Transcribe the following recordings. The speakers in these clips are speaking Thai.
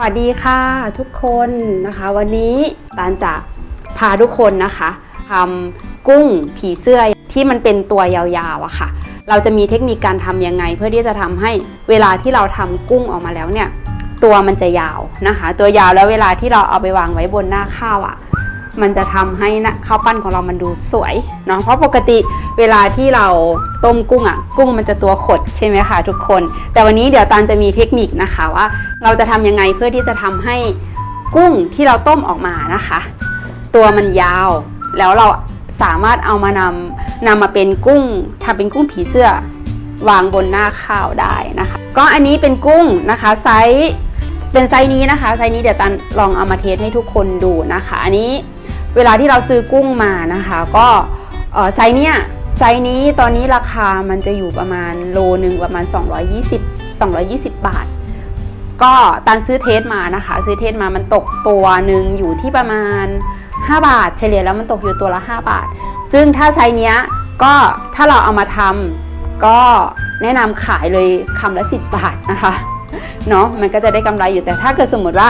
สวัสดีค่ะทุกคนนะคะ วันนี้ตาลจะพาทุกคนนะคะทำกุ้งผีเสื้อที่มันเป็นตัวยาวๆอะค่ะ เราจะมีเทคนิคการทำยังไง เพื่อที่จะทำให้เวลาที่เราทำกุ้งออกมาแล้วเนี่ย ตัวมันจะยาวนะคะ ตัวยาวแล้วเวลาที่เราเอาไปวางไว้บนหน้าข้าวอะ มันจะทำให้นะข้าวปั้นของเรามันดูสวยเนาะเพราะปกติเวลาที่เราต้มกุ้งอะกุ้งมันจะตัวขดใช่ไหมคะทุกคน แต่วันนี้เดี๋ยวตาลจะมีเทคนิคนะคะว่า เราจะทำยังไงเพื่อที่จะทำให้กุ้งที่เราต้มออกมานะคะ ตัวมันยาวแล้วเราสามารถเอามานำนำมาเป็นกุ้งทำเป็นกุ้งผีเสื้อวางบนหน้าข้าวได้นะคะ ก็อันนี้เป็นกุ้งนะคะไซส์เป็นไซส์นี้นะคะไซส์นี้เดี๋ยวตันลองเอามาเทสให้ทุกคนดูนะคะ อันนี้ เวลาที่เราซื้อกุ้งมานะคะ ก็ไซส์เนี้ยไซส์นี้ตอนนี้ราคามันจะอยู่ประมาณโลหนึ่งประมาณ 220 220 บาท ก็ตันซื้อเทสมานะคะ ซื้อเทสมามันตกตัวหนึ่งอยู่ที่ประมาณ 5 บาท เฉลี่ยแล้วมันตกอยู่ตัวละ 5 บาท ซึ่งถ้าไซส์เนี้ยก็ถ้าเราเอามาทำก็แนะนำขายเลยคำละ 10 บาทนะคะเนาะมันก็จะได้กำไรอยู่แต่ถ้าเกิดสมมติว่า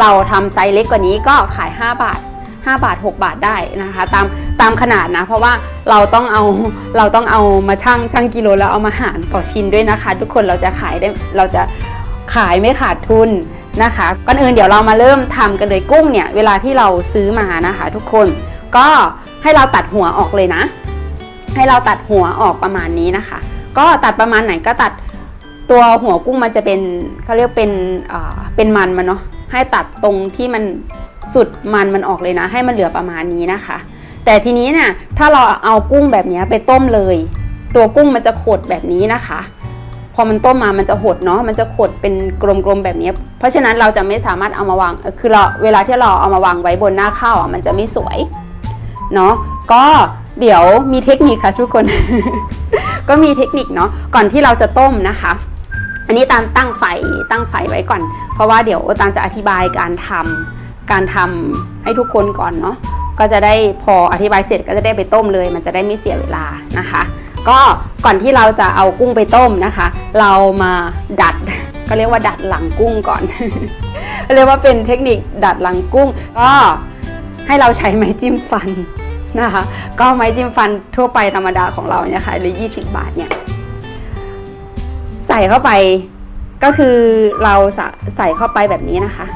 เราทำไซส์เล็กกว่านี้ก็ขาย 5 บาท 5 บาท 6 บาทได้นะคะ ตามตามขนาดนะ เพราะว่าเราต้องเอาเราต้องเอามาชั่งชั่งกิโลแล้วเอามาหารต่อชิ้นด้วยนะคะ ทุกคนเราจะขายได้เราจะขายไม่ขาดทุนนะคะก่อนอื่นเดี๋ยวเรามาเริ่มทำกันเลยกุ้งเนี่ยเวลาที่เราซื้อมานะคะ ทุกคนก็ให้เราตัดหัวออกเลยนะ ให้เราตัดหัวออกประมาณนี้นะคะ ก็ตัดประมาณไหนก็ตัดตัวหัวกุ้งมันจะเป็นเขาเรียกเป็นเอ่อเป็นมันมันเนาะให้ตัดตรงที่มัน สุดมันมันออกเลยนะ ให้มันเหลือประมาณนี้นะคะ แต่ทีนี้เนี่ยถ้าเราเอากุ้งแบบนี้ไปต้มเลย ตัวกุ้งมันจะขดแบบนี้นะคะ พอมันต้มมามันจะหดเนาะมันจะขดเป็นกลมๆแบบนี้ เพราะฉะนั้นเราจะไม่สามารถเอามาวางคือเราเวลาที่เราเอามาวางไว้บนหน้าข้าวอะมันจะไม่สวยเนาะก็เดี๋ยวมีเทคนิคค่ะทุกคน ก็มีเทคนิคเนาะก่อนที่เราจะต้มนะคะ อันนี้ตามตั้งไฟตั้งไฟไว้ก่อน เพราะว่าเดี๋ยวตามจะอธิบายการทำ การทำให้ทุกคนก่อนเนาะก็จะได้พออธิบายเสร็จก็จะได้ไปต้มเลย มันจะได้ไม่เสียเวลานะคะ ก็ก่อนที่เราจะเอากุ้งไปต้มนะคะ เรามาดัดก็เรียกว่าดัดหลังกุ้งก่อน เรียกว่าเป็นเทคนิคดัดหลังกุ้ง ก็ให้เราใช้ไม้จิ้มฟันนะคะ ก็ไม้จิ้มฟันทั่วไปธรรมดาของเราเนี่ยค่ะหรือ20 บาทเนี่ยใส่เข้าไปก็คือเราใส่เข้าไปแบบนี้นะคะ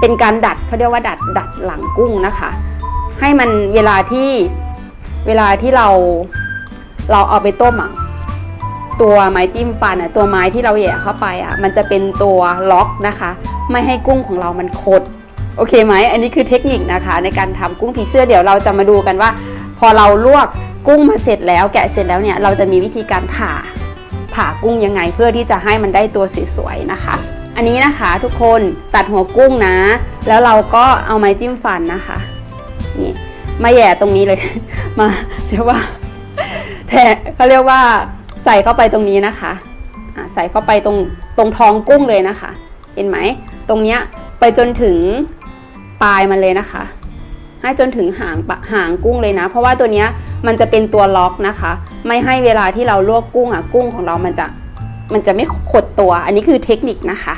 เป็นการดัดเขาเรียกว่าดัดดัดหลังกุ้งนะคะ ให้มันเวลาที่เวลาที่เราเราเอาไปต้มอะตัวไม้จิ้มฟันอะตัวไม้ที่เราแหย่เข้าไปอะมันจะเป็นตัวล็อกนะคะ ไม่ให้กุ้งของเรามันคดโอเคไหมอันนี้คือเทคนิคนะคะ ในการทำกุ้งผีเสื้อเดี๋ยวเราจะมาดูกันว่า พอเราลวกกุ้งมาเสร็จแล้ว แกะเสร็จแล้วเนี่ยเราจะมีวิธีการผ่าผ่ากุ้งยังไงเพื่อที่จะให้มันได้ตัวสวยๆนะคะ อันนี้นะคะทุกคนตัดหัวกุ้งนะ แล้วเราก็เอาไม้จิ้มฟันนะคะนี่มาแย่ตรงนี้เลย มาเรียกว่าแทะเขาเรียกว่าใส่เข้าไปตรงนี้นะคะใส่เข้าไปตรงตรงท้องกุ้งเลยนะคะ เห็นไหมตรงเนี้ยไปจนถึงปลายมันเลยนะคะ ให้จนถึงหางปะหางกุ้งเลยนะ เพราะว่าตัวเนี้ยมันจะเป็นตัวล็อกนะคะ ไม่ให้เวลาที่เราลวกกุ้งอะกุ้งของเรามันจะ มันจะไม่ขดตัว อันนี้คือเทคนิคนะคะ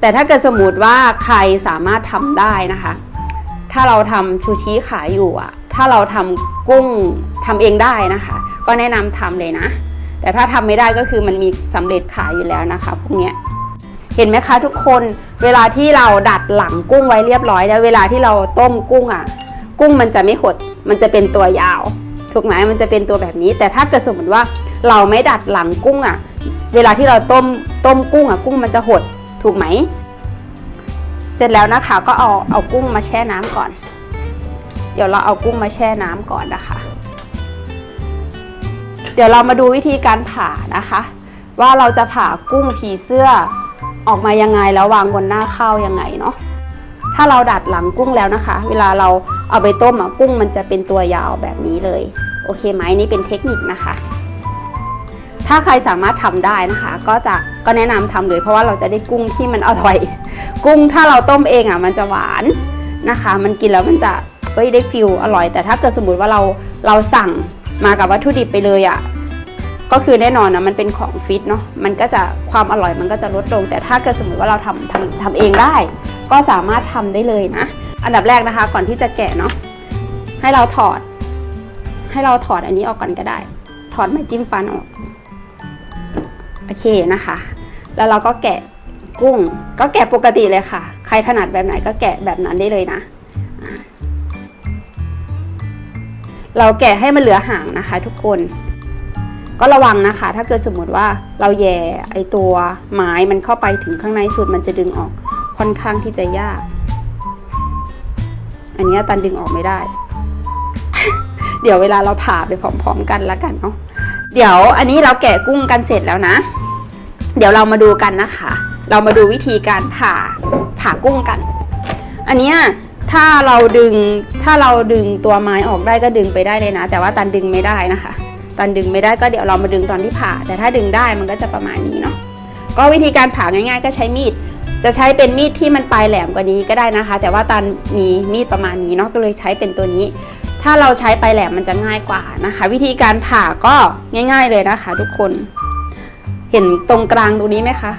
แต่ถ้าเกิดสมมติว่าใครสามารถทำได้นะคะ ถ้าเราทำชูชีขายอยู่อะถ้าเราทำกุ้งทำเองได้นะคะ ก็แนะนำทำเลยนะ แต่ถ้าทำไม่ได้ก็คือมันมีสำเร็จขายอยู่แล้วนะคะ พวกเนี้ยเห็นไหมคะทุกคนเวลาที่เราดัดหลังกุ้งไว้เรียบร้อยแล้ว เวลาที่เราต้มกุ้งอะ กุ้งมันจะไม่หด มันจะเป็นตัวยาวถูกไหมมันจะเป็นตัวแบบนี้ แต่ถ้าเกิดสมมติว่าเราไม่ดัดหลังกุ้งอะ เวลาที่เราต้มต้มกุ้งอะกุ้งมันจะหดถูกไหม เสร็จแล้วนะคะ ก็เอาเอากุ้งมาแช่น้ำก่อน เดี๋ยวเราเอากุ้งมาแช่น้ำก่อนนะคะ เดี๋ยวเรามาดูวิธีการผ่านะคะ ว่าเราจะผ่ากุ้งผีเสื้อออกมายังไงแล้ววางบนหน้าข้าวยังไงเนาะถ้าเราดัดหลังกุ้งแล้วนะคะ เวลาเราเอาไปต้มอะกุ้งมันจะเป็นตัวยาวแบบนี้เลย โอเคไหมนี่เป็นเทคนิคนะคะ ถ้าใครสามารถทำได้นะคะ ก็จะก็แนะนำทำเลย เพราะว่าเราจะได้กุ้งที่มันอร่อย กุ้งถ้าเราต้มเองอะมันจะหวานนะคะ มันกินแล้วมันจะเอ้ยได้ฟิลอร่อย แต่ถ้าเกิดสมมติว่าเราเราสั่งมากับวัตถุดิบไปเลยอะก็คือแน่นอนนะมันเป็นของฟิตเนาะมันก็จะความอร่อยมันก็จะลดลง แต่ถ้าเกิดสมมติว่าเราทำทำทำเองได้ ก็สามารถทำได้เลยนะ อันดับแรกนะคะ ก่อนที่จะแกะเนาะให้เราถอด ให้เราถอดอันนี้ออกก่อนก็ได้ ถอดไม้จิ้มฟันออก โอเคนะคะ แล้วเราก็แกะกุ้ง ก็แกะปกติเลยค่ะ ใครถนัดแบบไหนก็แกะแบบนั้นได้เลยนะ เราแกะให้มันเหลือหางนะคะ ทุกคนก็ระวังนะคะ ถ้าเกิดสมมติว่าเราแย่ไอตัวไม้มันเข้าไปถึงข้างในสุดมันจะดึงออกค่อนข้างที่จะยาก อันนี้ตันดึงออกไม่ได้ เดี๋ยวเวลาเราผ่าไปพร้อม ๆ กันแล้วกันเนาะเดี๋ยวอันนี้เราแกะกุ้งกันเสร็จแล้วนะ เดี๋ยวเรามาดูกันนะคะ เรามาดูวิธีการผ่าผ่ากุ้งกัน อันเนี้ยถ้าเราดึงถ้าเราดึงตัวไม้ออกได้ก็ดึงไปได้เลยนะ แต่ว่าตันดึงไม่ได้นะคะ ตันดึงไม่ได้ก็เดี๋ยวเรามาดึงตอนที่ผ่า แต่ถ้าดึงได้มันก็จะประมาณนี้เนาะก็วิธีการผ่าง่ายๆ ก็ใช้มีด จะใช้เป็นมีดที่มันปลายแหลมกว่านี้ก็ได้นะคะ แต่ว่าตันมีมีดประมาณนี้เนาะก็เลยใช้เป็นตัวนี้ ถ้าเราใช้ปลายแหลมมันจะง่ายกว่านะคะ วิธีการผ่าก็ง่าย ๆเลยนะคะ ทุกคน เห็นตรงกลางตรงนี้ไหมคะ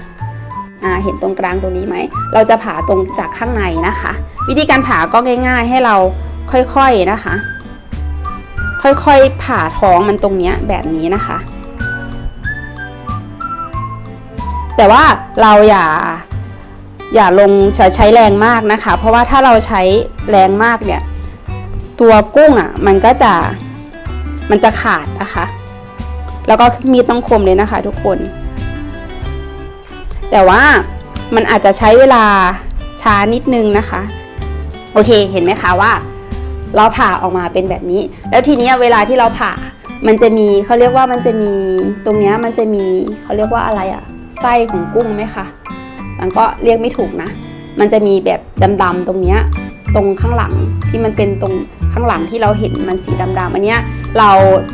อ่าเห็นตรงกลางตรงนี้ไหม เราจะผ่าตรงจากข้างในนะคะ วิธีการผ่าก็ง่าย ๆ ให้เราค่อยๆนะคะ ค่อยๆผ่าท้องมันตรงเนี้ยแบบนี้นะคะ แต่ว่าเราอย่าอย่าลงใช้ใช้แรงมากนะคะ เพราะว่าถ้าเราใช้แรงมากเนี่ย ตัวกุ้งอะ มันก็จะมันจะขาดนะคะ แล้วก็มีดต้องคมเลยนะคะ ทุกคน แต่ว่ามันอาจจะใช้เวลาช้านิดนึงนะคะ โอเคเห็นไหมคะว่า เราผ่าออกมาเป็นแบบนี้ แล้วทีนี้เวลาที่เราผ่ามันจะมีเขาเรียกว่ามันจะมีตรงนี้มันจะมีเขาเรียกว่าอะไรอะไส้ของกุ้งไหมคะตังก็เรียกไม่ถูกนะ มันจะมีแบบดำๆตรงเนี้ยตรงข้างหลังที่มันเป็นตรงข้างหลังที่เราเห็นมันสีดำๆอันเนี้ยเรา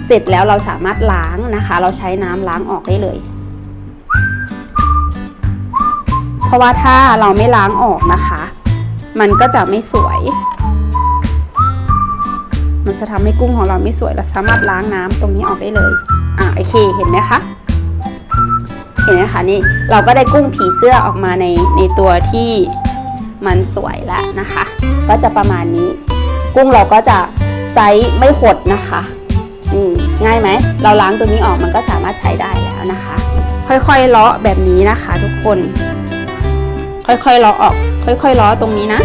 เสร็จแล้วเราสามารถล้างนะคะ เราใช้น้ำล้างออกได้เลย เพราะว่าถ้าเราไม่ล้างออกนะคะ มันก็จะไม่สวย มันจะทำให้กุ้งของเราไม่สวย เราสามารถล้างน้ำตรงนี้ออกได้เลย อะโอเค เห็นไหมคะ เห็นไหมคะนี่เราก็ได้กุ้งผีเสื้อออกมาในในตัวที่มันสวยแล้วนะคะ ก็จะประมาณนี้ กุ้งเราก็จะไซส์ไม่หดนะคะอืมง่ายไหม เราล้างตัวนี้ออกมันก็สามารถใช้ได้แล้วนะคะ ค่อยๆเลาะแบบนี้นะคะทุกคน ค่อยๆลาะออก ค่อยๆลาะตรงนี้นะ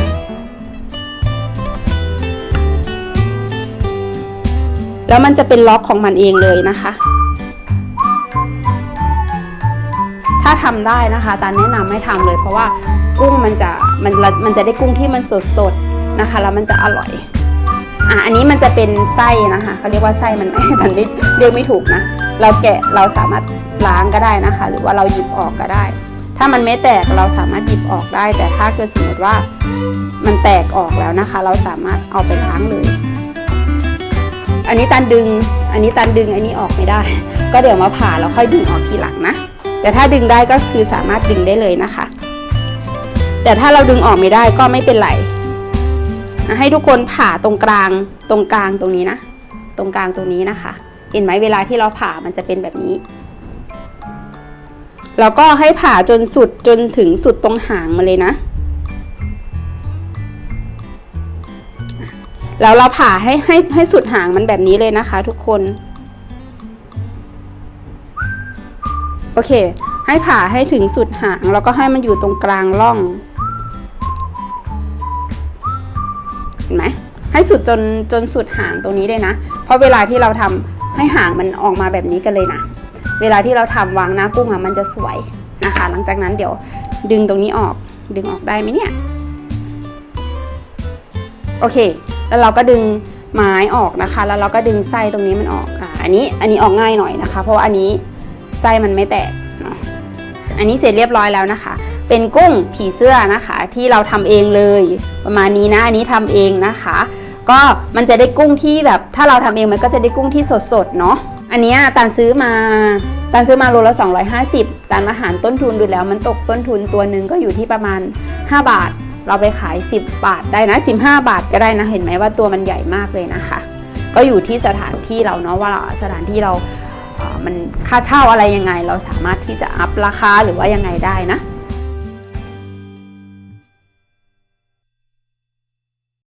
แล้วมันจะเป็นล็อกของมันเองเลยนะคะ ถ้าทำได้นะคะตาแนะนำให้ทำเลย เพราะว่ากุ้งมันจะมันมันจะได้กุ้งที่มันสดๆนะคะ แล้วมันจะอร่อยอะอันนี้มันจะเป็นไส้นะคะเขาเรียกว่าไส้มันตันเรียกไม่ถูกนะ เราแกะเราสามารถล้างก็ได้นะคะ หรือว่าเราหยิบออกก็ได้ ถ้ามันไม่แตกเราสามารถหยิบออกได้ แต่ถ้าเกิดสมมติว่ามันแตกออกแล้วนะคะ เราสามารถเอาไปล้างเลย อันนี้ตันดึง อันนี้ตันดึง อันนี้ออกไม่ได้ ก็เดี๋ยวมาผ่าแล้วค่อยดึงออกทีหลังนะ แต่ถ้าดึงได้ก็คือสามารถดึงได้เลยนะคะ แต่ถ้าเราดึงออกไม่ได้ก็ไม่เป็นไร ให้ทุกคนผ่าตรงกลางตรงกลางตรงนี้นะ ตรงกลางตรงนี้นะคะ เห็นไหมเวลาที่เราผ่ามันจะเป็นแบบนี้ แล้วก็ให้ผ่าจนสุดจนถึงสุดตรงหางมาเลยนะ แล้วเราผ่าให้ให้ให้สุดหางมันแบบนี้เลยนะคะ ทุกคน โอเค ให้ผ่าให้ถึงสุดหาง แล้วก็ให้มันอยู่ตรงกลางร่อง เห็นไหมให้สุดจนจนสุดหางตรงนี้เลยนะ เพราะเวลาที่เราทำให้หางมันออกมาแบบนี้กันเลยนะ เวลาที่เราทำวางหน้ากุ้งอะมันจะสวยนะคะ หลังจากนั้นเดี๋ยวดึงตรงนี้ออก ดึงออกได้ไหมเนี่ย โอเค แล้วเราก็ดึงไม้ออกนะคะ แล้วเราก็ดึงไส้ตรงนี้มันออกอ่าอันนี้อันนี้ออกง่ายหน่อยนะคะ เพราะว่าอันนี้ไส้มันไม่แตกเนาะอันนี้เสร็จเรียบร้อยแล้วนะคะ เป็นกุ้งผีเสื้อนะคะ ที่เราทำเองเลยประมาณนี้นะ อันนี้ทำเองนะคะ ก็มันจะได้กุ้งที่แบบถ้าเราทำเองมันก็จะได้กุ้งที่สดๆเนาะ อันนี้ตันซื้อมาตันซื้อมาโลละ 250ตันอาหารต้นทุนดูแล้ว มันตกต้นทุนตัวหนึ่งก็อยู่ที่ประมาณ 5 บาท เราไปขาย 10 บาทได้นะ 15 บาทก็ได้นะ เห็นไหมว่าตัวมันใหญ่มากเลยนะคะ ก็อยู่ที่สถานที่เราเนาะว่าสถานที่เรามันค่าเช่าอะไรยังไง เราสามารถที่จะอัพราคาหรือว่ายังไงได้นะ